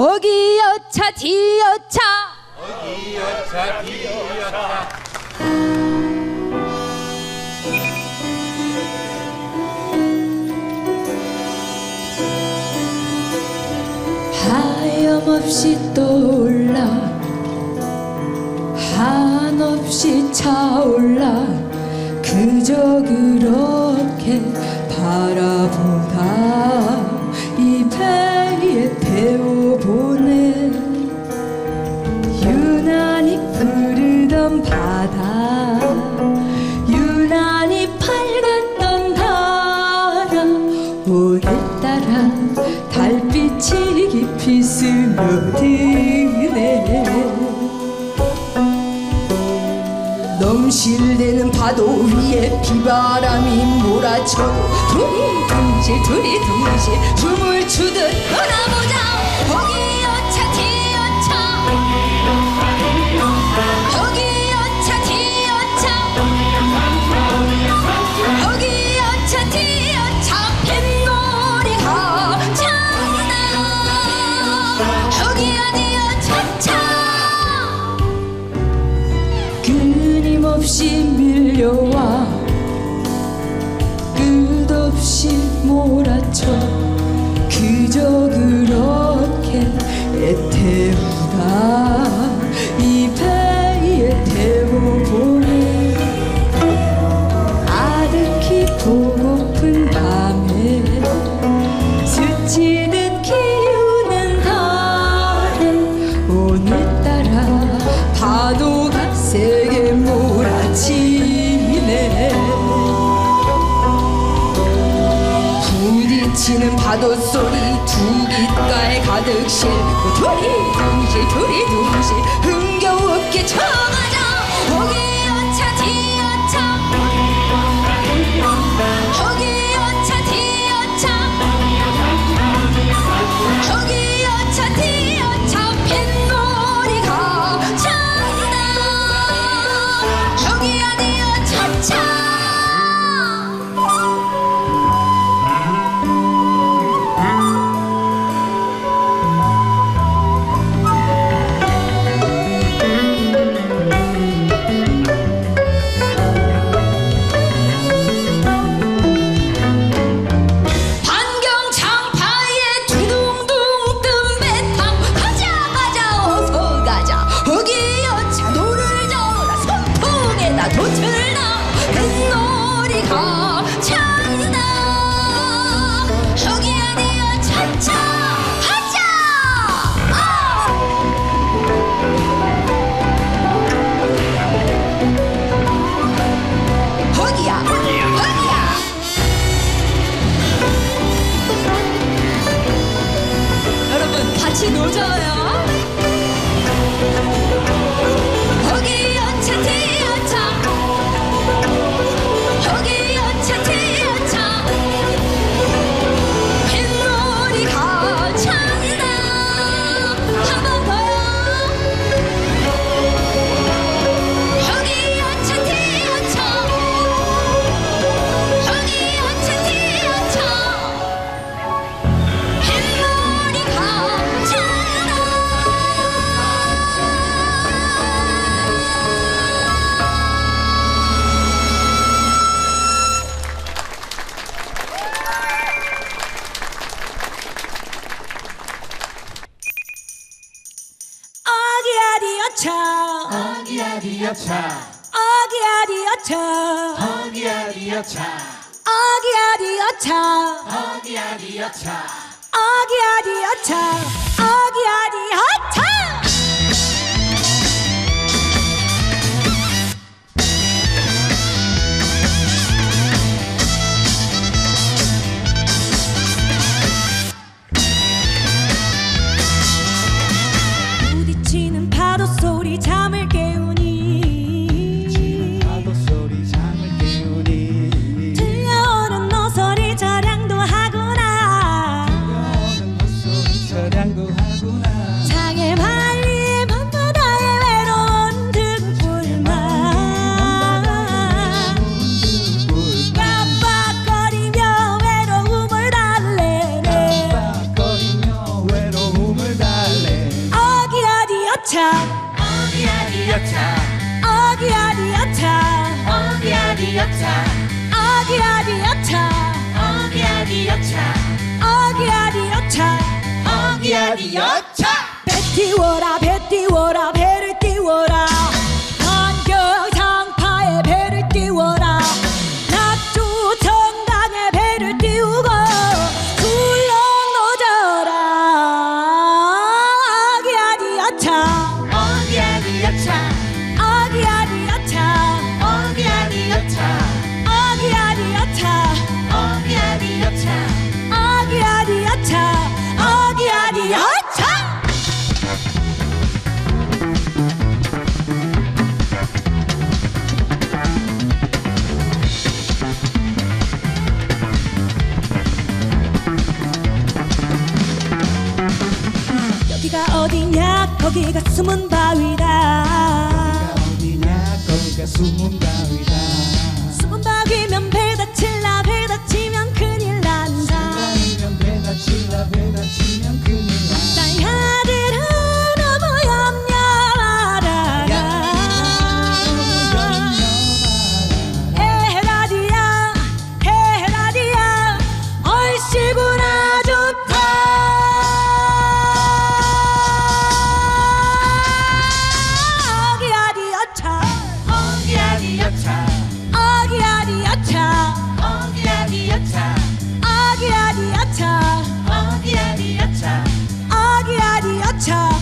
어기 여차 뒤여차. 어기 여차 뒤여차. 하염없이 떠올라 한없이 차올라 그저 그렇게 바라보다 이 배기에 태워 바다. 유난히 밝았던 바다 오늘따라 달빛이 깊이 스며드네. 넘실대는 파도 위에 비바람이 몰아쳐. 두리둥실 두리둥실 노랗죠 지치는 파도 소리 두귓가에 가득 실고 두리 둥실 두리 둥실 흥겨우게 쳐 어기야디어차. 어기야디어차. 어기야디어차. 어기야디어차. 어기야디어차. 어기야디어차. 어기야디어차. 리어차 어디야 리어차 어디야 리어차 어디야 리어차 어디야 리어차 어디야 리어차 어디야 리어차 어디야 차. 배 띄워라 배 띄워라 거기가 숨은 바위다. 어디냐 거기가 숨은 바위다. 숨은 바위면 배 다칠라 배 다치면 큰일 난다. 아니면 배 다 칠라 배 다 치면 큰일 나 나야들은 너무 염려하라. 헤라디야 헤라디야. 얼씨구나 guitar.